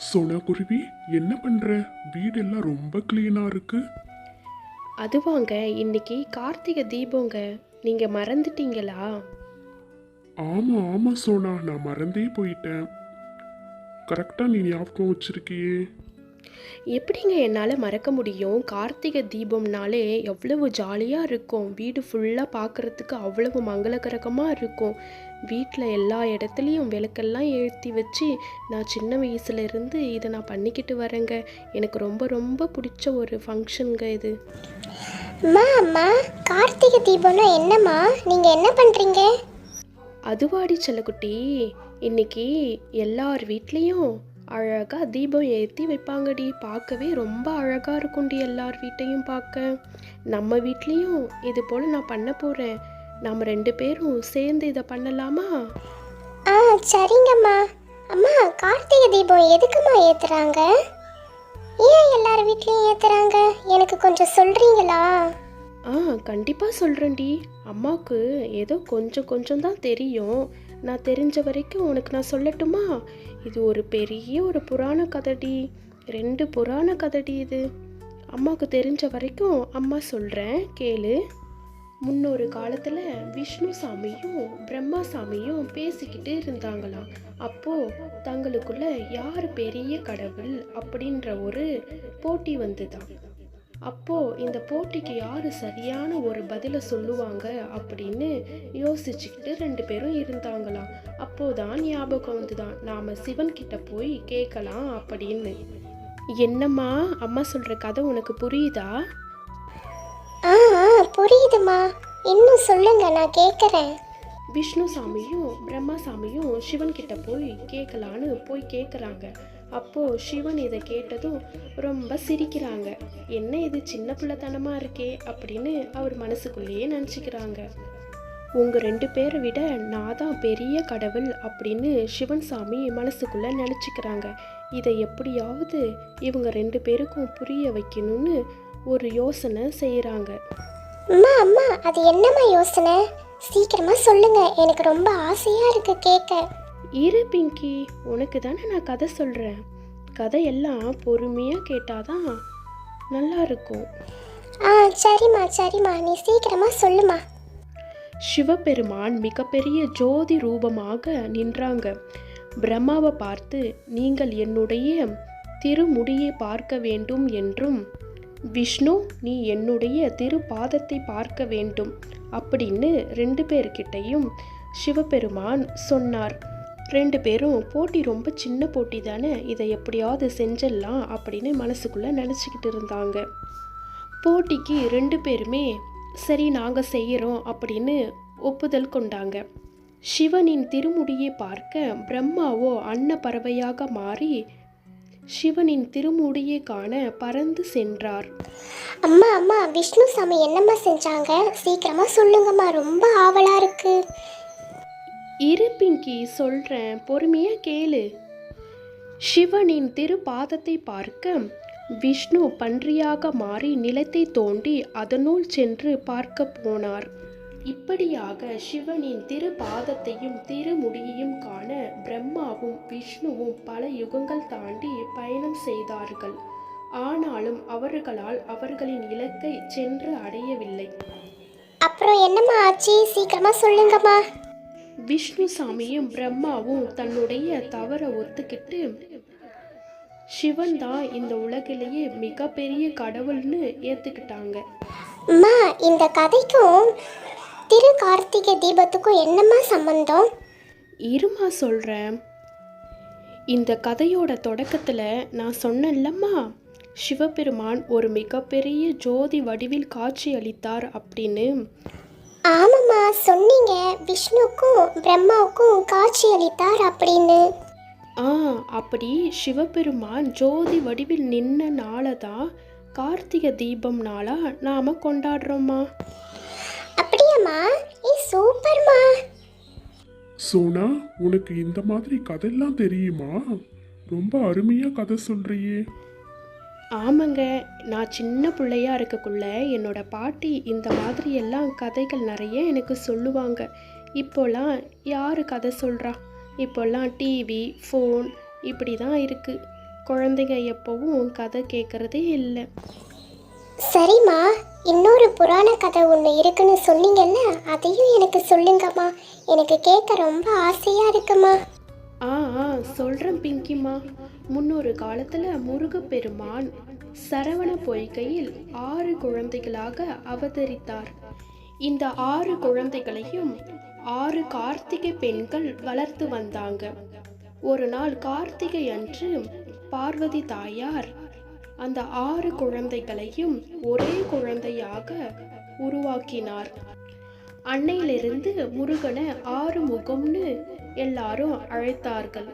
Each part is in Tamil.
சோனா குருவி என்ன பண்ற? வீடெல்லாம் ரொம்ப கிளீனா இருக்கு. அதுவாங்க இன்னைக்கு கார்த்திகை தீபங்க. நீங்க மறந்துட்டீங்களா? ஆமா ஆமா சோனா நான் மறந்தே போயிட்டேன். கரெக்டா நீ ஞாபகம் வச்சிருக்கியே. எப்படிங்க என்னால் மறக்க முடியும்? கார்த்திகை தீபம்னாலே எவ்வளவு ஜாலியாக இருக்கும். வீடு ஃபுல்லாக பார்க்குறதுக்கு அவ்வளவு மங்களகரகமாக இருக்கும். வீட்டில் எல்லா இடத்துலையும் விளக்கெல்லாம் ஏற்றி வச்சு நான் சின்ன வயசுல இருந்து இதை நான் பண்ணிக்கிட்டு வரேங்க. எனக்கு ரொம்ப ரொம்ப பிடிச்ச ஒரு ஃபங்க்ஷனுங்க இது. அம்மா அம்மா கார்த்திகை தீபம்னா என்னம்மா? நீங்கள் என்ன பண்ணுறீங்க அதுவாடி செல்லக்குட்டி. இன்னைக்கு எல்லார் வீட்லேயும் அழகாக தீபம் ஏற்றி வைப்பாங்கடி. பார்க்கவே ரொம்ப அழகாக இருக்கும்டி எல்லார் வீட்டையும் பார்க்க. நம்ம வீட்லேயும் இது போல் நான் பண்ண போகிறேன் நம்ம ரெண்டு பேரும் சேர்ந்து இதை பண்ணலாமா? ஆ சரிங்கம்மா. அம்மா கார்த்திகை தீபம் எதுக்கும்மா ஏற்றுறாங்க ஏன் எல்லார் வீட்லேயும் ஏற்றுறாங்க எனக்கு கொஞ்சம் சொல்கிறீங்களா ஆ கண்டிப்பாக சொல்கிறேன்டி அம்மாவுக்கு ஏதோ கொஞ்சம் கொஞ்சம் தான் தெரியும். நான் தெரிஞ்ச வரைக்கும் உனக்கு நான் சொல்லட்டுமா? இது ஒரு பெரிய ஒரு புராண கதடி. ரெண்டு புராண கதடி இது. அம்மாவுக்கு தெரிஞ்ச வரைக்கும் அம்மா சொல்கிறேன் கேளு. முன்னொரு காலத்தில் விஷ்ணு சாமியும் பிரம்மா சாமியும் பேசிக்கிட்டு இருந்தாங்களாம். அப்போது தங்களுக்குள்ள யார் பெரிய கடவுள் அப்படின்ற ஒரு போட்டி வந்துதான் அப்போ இந்த போட்டிக்கு யார் சரியான ஒரு பதிலை சொல்லுவாங்க அப்படின்னு யோசிச்சுக்கிட்டு ரெண்டு பேரும் இருந்தாங்களாம். அப்போதான் ஞாபகம் வந்துதான். நாம சிவன் கிட்ட போய் கேட்கலாம் அப்படின்னு. என்னம்மா அம்மா சொல்ற கதை உனக்கு புரியுதா? ஆ ஆ புரியுதுமா இன்னும் சொல்லுங்க நான் கேட்குறேன் விஷ்ணு சாமியும் பிரம்மா சாமியும் சிவன் கிட்ட போய் கேட்கலான்னு போய் கேட்குறாங்க அப்போ சிவன் இதை கேட்டதும் ரொம்ப சிரிக்கிறாங்க. என்ன இது சின்ன பிள்ளைத்தனமா இருக்கே? அப்படின்னு அவர் மனசுக்குள்ளேயே நினச்சிக்கிறாங்க. உங்கள் ரெண்டு பேரை விட நான் தான் பெரிய கடவுள் அப்படின்னு சிவன் சாமி மனசுக்குள்ளே நினச்சிக்கிறாங்க. இதை எப்படியாவது இவங்க ரெண்டு பேருக்கும் புரிய வைக்கணும்னு ஒரு யோசனை செய்கிறாங்க அம்மா அம்மா அது என்னம்மா யோசனை? சீக்கிரமா சொல்லுங்கள் எனக்கு ரொம்ப ஆசையாக இருக்குது கேட்க இரு பிங்கி உனக்கு தானே நான் கதை சொல்கிறேன் கதையெல்லாம் பொறுமையாக கேட்டாதான் நல்லா இருக்கும் ஆ சரிம்மா சரிம்மா. நீ சீக்கிரமா சொல்லுமா சிவபெருமான் மிகப்பெரிய ஜோதி ரூபமாக நின்றாங்க. பிரம்மாவை பார்த்து நீங்கள் என்னுடைய திருமுடியை பார்க்க வேண்டும் என்றும் விஷ்ணு நீ என்னுடைய திருப்பாதத்தை பார்க்க வேண்டும் அப்படின்னு ரெண்டு பேர்கிட்டையும் சிவபெருமான் சொன்னார். ரெண்டு பேரும் போட்டி ரொம்ப சின்ன போட்டி தானே இதை எப்படியாவது செஞ்சிடலாம் அப்படின்னு மனசுக்குள்ளே நினச்சிக்கிட்டு இருந்தாங்க. போட்டிக்கு ரெண்டு பேருமே சரி நாங்கள் செய்கிறோம் அப்படின்னு ஒப்புதல் கொண்டாங்க. சிவனின் திருமுடியை பார்க்க பிரம்மாவோ அன்ன பறவையாக மாறி சிவனின் திருமுடியை காண பறந்து சென்றார். அம்மா அம்மா விஷ்ணு சாமி என்னம்மா செஞ்சாங்க? சீக்கிரமா சொல்லுங்கம்மா ரொம்ப ஆவலா இருக்கு. இரு பிங்கி சொல்கிறேன் பொறுமையாக கேளு. சிவனின் திருப்பாதத்தை பார்க்க விஷ்ணு பன்றியாக மாறி நிலத்தை தோண்டி அதனுள் சென்று பார்க்க போனார். இப்படியாக சிவனின் திருபாதத்தையும் திருமுடியையும் காண பிரம்மாவும் விஷ்ணுவும் பல யுகங்கள் தாண்டி பயணம் செய்தார்கள். ஆனாலும் அவர்களால் அவர்களின் இலக்கை சென்று அடையவில்லை. அப்புறம் என்னம்மா ஆச்சு? சீக்கிரமா சொல்லுங்கம்மா. விஷ்ணு சாமியும் பிரம்மாவும் தன்னுடைய தவறை ஒத்துக்கிட்டு சிவன் தான் இந்த உலகிலேயே மிகப்பெரிய கடவுள்னு ஏத்துக்கிட்டாங்க. அம்மா இந்த கதைக்கும் திரு கார்த்திகை தீபத்துக்கும் என்னம்மா சம்பந்தம்? இருமா சொல்கிறேன் இந்த கதையோட தொடக்கத்தில் நான் சொன்னேன்லம்மா சிவபெருமான் ஒரு மிகப்பெரிய ஜோதி வடிவில் காட்சி அளித்தார் அப்படின்னு. ஆமாம்மா சொன்னீங்க. விஷ்ணுக்கும் பிரம்மாவுக்கும் காட்சி அளித்தார் அப்படின்னு. ஆ அப்படி சிவபெருமான் ஜோதி வடிவில் நின்ன நாளை தான் கார்த்திகை தீபம் நாளாக நாம் கொண்டாடுறோம்மா. அப்படியாம்மா. ஏ சூப்பர்மா. சோனா உனக்கு இந்த மாதிரி கதையெல்லாம் தெரியுமா? ரொம்ப அருமையா கதை சொல்றியே. ஆமாங்க நான் சின்ன பிள்ளையா இருக்கக்குள்ள என்னோட பாட்டி இந்த மாதிரி எல்லாம் கதைகள் நிறைய எனக்கு சொல்லுவாங்க. இப்போலாம் யார் கதை சொல்கிறா இப்போல்லாம் டிவி ஃபோன் இப்படி தான் இருக்குது குழந்தைங்க எப்போவும் கதை கேட்குறதே இல்லை. சரிம்மா இன்னொரு புராண கதை ஒன்று இருக்குன்னு சொன்னீங்கல்ல அதையும் எனக்கு சொல்லுங்கம்மா. எனக்கு கேட்க ரொம்ப ஆசையாக இருக்குமா? ஆ ஆ சொல்கிறேன் பிங்கிம்மா. முன்னொரு காலத்தில் முருகப்பெருமான் சரவண பொய்கையில் ஆறு குழந்தைகளாக அவதரித்தார். இந்த ஆறு குழந்தைகளையும் ஆறு கார்த்திகை பெண்கள் வளர்த்து வந்தாங்க. ஒரு நாள் கார்த்திகை அன்று பார்வதி தாயார் அந்த ஆறு குழந்தைகளையும் ஒரே குழந்தையாக உருவாக்கினார். அன்னையிலிருந்து முருகனை ஆறு முகம்னு எல்லாரும் அழைத்தார்கள்.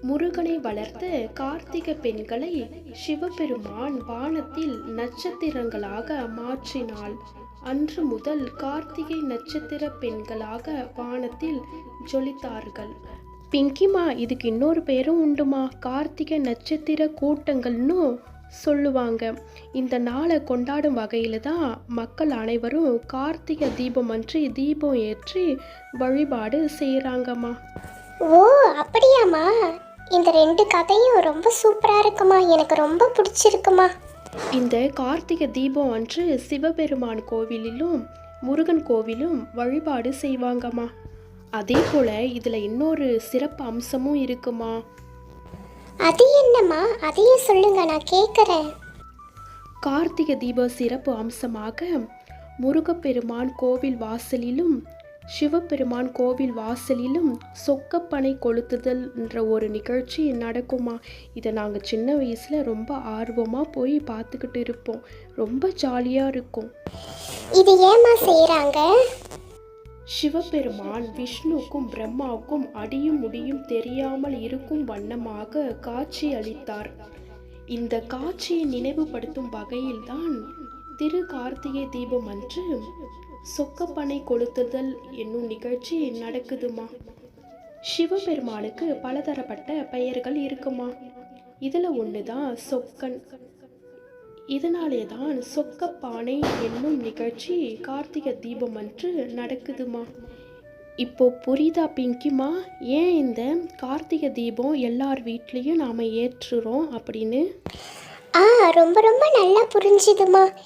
முருகனை வளர்த்து கார்த்திகை பெண்களை சிவபெருமான் வானத்தில் நட்சத்திரங்களாக மாற்றினாள். அன்று முதல் கார்த்திகை நட்சத்திர பெண்களாக வானத்தில் ஜொலித்தார்கள். பிங்கிமா இதுக்கு இன்னொரு பேரும் உண்டுமா? கார்த்திகை நட்சத்திர கூட்டங்கள்னு சொல்லுவாங்க. இந்த நாளை கொண்டாடும் வகையில் தான் மக்கள் அனைவரும் கார்த்திகை தீபம் அன்று தீபம் ஏற்றி வழிபாடு செய்கிறாங்கம்மா ஓ அப்படியாம்மா. இந்த ரெண்டு கதையும் ரொம்ப சூப்பராக இருக்குமா? எனக்கு ரொம்ப பிடிச்சிருக்குமா. இந்த கார்த்திகை தீபம் அன்று சிவபெருமான் கோவிலிலும் முருகன் கோவிலும் வழிபாடு செய்வாங்கம்மா. அதே போல் இதில் இன்னொரு சிறப்பு அம்சமும் இருக்குமா. அது என்னம்மா? அதையும் சொல்லுங்க நான் கேட்குறேன் கார்த்திகை தீப சிறப்பு அம்சமாக முருகப்பெருமான் கோவில் வாசலிலும் சிவபெருமான் கோவில் வாசலிலும் சொக்கப்பனை கொளுத்துதல் என்ற ஒரு நிகழ்ச்சி நடக்குமா? இதை நாங்கள் சின்ன வயசில் ரொம்ப ஆர்வமாக போய் பார்த்துக்கிட்டு இருப்போம். ரொம்ப ஜாலியாக இருக்கும். இது ஏம்மா செய்கிறாங்க சிவபெருமான் விஷ்ணுக்கும் பிரம்மாவுக்கும் அடியும் முடியும் தெரியாமல் இருக்கும் வண்ணமாக காட்சி அளித்தார். இந்த காட்சியை நினைவுபடுத்தும் வகையில்தான் திரு கார்த்திகை தீபம் அன்று சொக்கப்பனை கொளுத்துதல் என்னும் நிகழ்ச்சி நடக்குதுமா? சிவபெருமானுக்கு பலதரப்பட்ட பெயர்கள் இருக்குமா? இதில் ஒன்று தான் சொக்கன். இதனாலே தான் சொக்கப்பானை என்னும் நிகழ்ச்சி கார்த்திகை தீபம் அன்று நடக்குதுமா? இப்போ புரியுதா பிங்கிமா? ஏன் இந்த கார்த்திகை தீபம் எல்லார் வீட்லேயும் நாம் ஏற்றுறோம் அப்படின்னு? ஆ ரொம்ப ரொம்ப நல்லா புரிஞ்சுதுமா.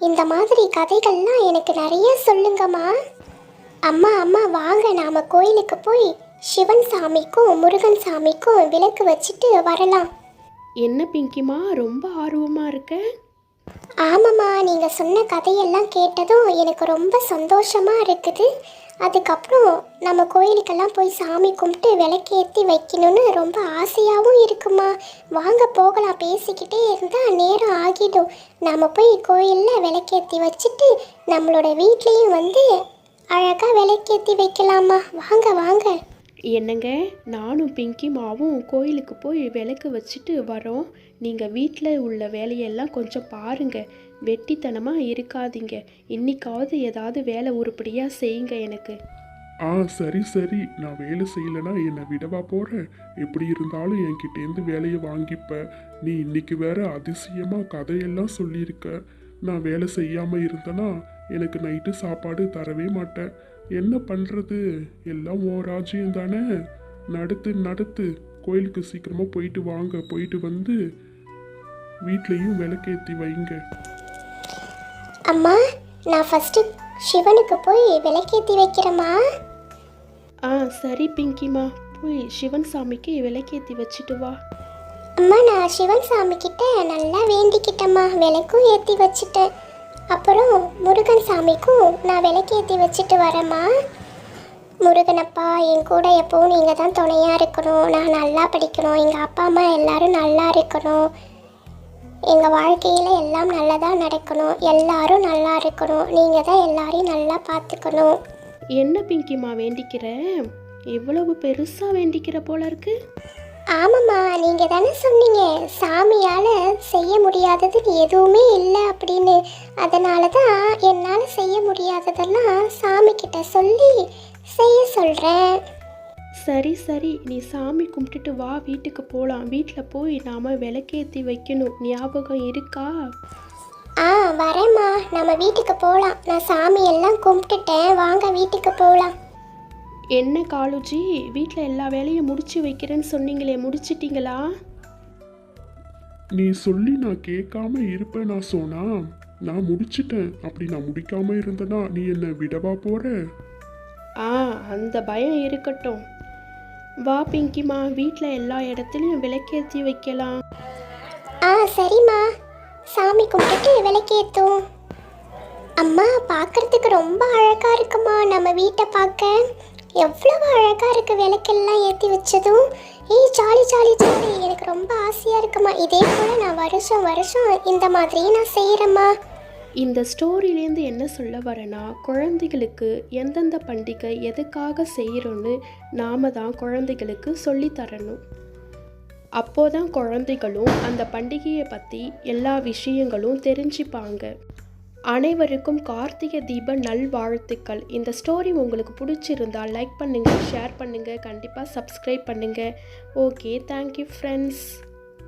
இந்த மாதிரி கதைகள்லாம் எனக்கு நிறைய சொல்லுங்கம்மா. அம்மா அம்மா வாங்க. நாம கோயிலுக்கு போய் சிவன் சாமிக்கும் முருகன் சாமிக்கும் விளக்கு வச்சுட்டு வரலாம். என்ன பிங்கிமா ரொம்ப ஆர்வமாக இருக்க? ஆமாம்மா நீங்கள் சொன்ன கதையெல்லாம் கேட்டதும் எனக்கு ரொம்ப சந்தோஷமா இருக்குது. அதுக்கப்புறம் நம்ம கோயிலுக்கெல்லாம் போய் சாமி கும்பிட்டு விளக்கேற்றி வைக்கணும்னு ரொம்ப ஆசையாகவும் இருக்குமா வாங்க போகலாம் பேசிக்கிட்டே இருந்தால் நேரம் ஆகிடும். நாம் போய் கோயிலில் விளக்கேற்றி வச்சுட்டு நம்மளோட வீட்லேயும் வந்து அழகாக விளக்கேற்றி வைக்கலாமா வாங்க வாங்க. என்னங்க? நானும் பிங்கி மாவும் கோயிலுக்கு போய் விளக்கு வச்சுட்டு வரோம். நீங்கள் வீட்டில் உள்ள வேலையெல்லாம் கொஞ்சம் பாருங்க. வெட்டித்தனமாக இருக்காதீங்க. இன்னைக்காவது ஏதாவது வேலை உருப்படியாக செய்யுங்க எனக்கு. ஆ சரி சரி. நான் வேலை செய்யலைன்னா என்னை விடவா போகிறேன் எப்படி இருந்தாலும் என்கிட்டேருந்து வேலையை வாங்கிப்ப. நீ இன்னைக்கு வேற அதிசயமாக கதையெல்லாம் சொல்லியிருக்க. நான் வேலை செய்யாமல் இருந்தேன்னா எனக்கு நைட்டு சாப்பாடு தரவே மாட்டேன். என்ன பண்றது? எல்லாம் ஓ ராஜ்யம் தானே? நடத்து நடத்து. கோயிலுக்கு சீக்கிரமா போயிட்டு வாங்க. போயிட்டு வந்து வீட்லேயும் விளக்கேற்றி வைங்க. அம்மா நான் ஃபஸ்ட்டு சிவனுக்கு போய் விளக்கேற்றி வைக்கிறேம்மா. ஆ சரி பிங்கிமா போய் சிவன் சாமிக்கு விளக்கேற்றி வச்சுட்டு வா. அம்மா நான் சிவன் சாமி கிட்ட நல்லா வேண்டிக்கிட்டேம்மா. விளக்கும் ஏற்றி வச்சுட்டேன். அப்புறம் முருகன் சாமிக்கும் நான் விளக்கேற்றி வச்சுட்டு வரேம்மா. முருகனப்பா என் கூட எப்போவும் நீங்கள் தான் துணையாக இருக்கணும். நான் நல்லா படிக்கணும். எங்கள் அப்பா அம்மா எல்லோரும் நல்லா இருக்கணும். எங்கள் வாழ்க்கையில் எல்லாம் நல்லதாக நடக்கணும். எல்லாரும் நல்லா இருக்கணும். நீங்கள் தான் எல்லாரையும் நல்லா பார்த்துக்கணும். என்ன பிங்கிமா வேண்டிக்கிற? இவ்வளவு பெருசாக வேண்டிக்கிற போல இருக்குது ஆமாம்மா நீங்கள் தானே சொன்னீங்க. சாமியால் செய்ய முடியாதது எதுவுமே இல்லை அப்படின்னு. அதனால தான் என்னால் செய்ய முடியாததெல்லாம் சாமி கிட்ட சொல்லி செய்ய சொல்கிறேன் சரி சரி. நீ சாமி கும்பிட்டுட்டு வா வீட்டுக்கு போகலாம் வீட்டில் போய் நாம் விளக்கேற்றி வைக்கணும். ஞாபகம் இருக்கா? ஆ வரேம்மா. நம்ம வீட்டுக்கு போகலாம் நான் சாமி எல்லாம் கும்பிட்டுட்டேன். வாங்க வீட்டுக்கு போகலாம் என்ன காலுஜி? வீட்டில் எல்லா வேலையும் முடிச்சு வைக்கிறேன்னு சொன்னீங்களே முடிச்சிட்டிங்களா? நீ சொல்லி நான் கேட்காம இருப்பேன் நான் சோனா? நான் முடிச்சிட்டேன். அப்படி நான் முடிக்காம இருந்தேனா நீ என்ன விடவா போற? ஆ அந்த பயம் இருக்கட்டும். வா பிங்கிமா வீட்டில் எல்லா இடத்துலையும் விளக்கேற்றி வைக்கலாம். ஆ சரிம்மா. சாமி கும்பிட்டுட்டு விளக்கேற்றும் அம்மா பார்க்கறதுக்கு ரொம்ப அழகா இருக்குமா நம்ம வீட்டை பார்க்க? எவ்வளவு அழகாக இருக்குது விளக்கெல்லாம் ஏற்றி வச்சதும். ஏய் ஜாலி ஜாலி ஜாலி. எனக்கு ரொம்ப ஆசையாக இருக்குமா. இதே போல் நான் வருஷம் வருஷம் இந்த மாதிரி நான் செய்கிறேம்மா இந்த ஸ்டோரியிலேருந்து என்ன சொல்ல வரேன்னா குழந்தைகளுக்கு எந்தெந்த பண்டிகை எதுக்காக செய்கிறோன்னு நாம தான் குழந்தைகளுக்கு சொல்லித் தரணும். அப்போதான் குழந்தைகளும் அந்த பண்டிகையை பற்றி எல்லா விஷயங்களும் தெரிஞ்சுப்பாங்க. அனைவருக்கும் கார்த்திகை தீப நல்வாழ்த்துக்கள். இந்த ஸ்டோரி உங்களுக்கு பிடிச்சிருந்தால் லைக் பண்ணுங்கள் ஷேர் பண்ணுங்கள் கண்டிப்பாக சப்ஸ்கிரைப் பண்ணுங்கள் ஓகே தேங்க்யூ ஃப்ரெண்ட்ஸ்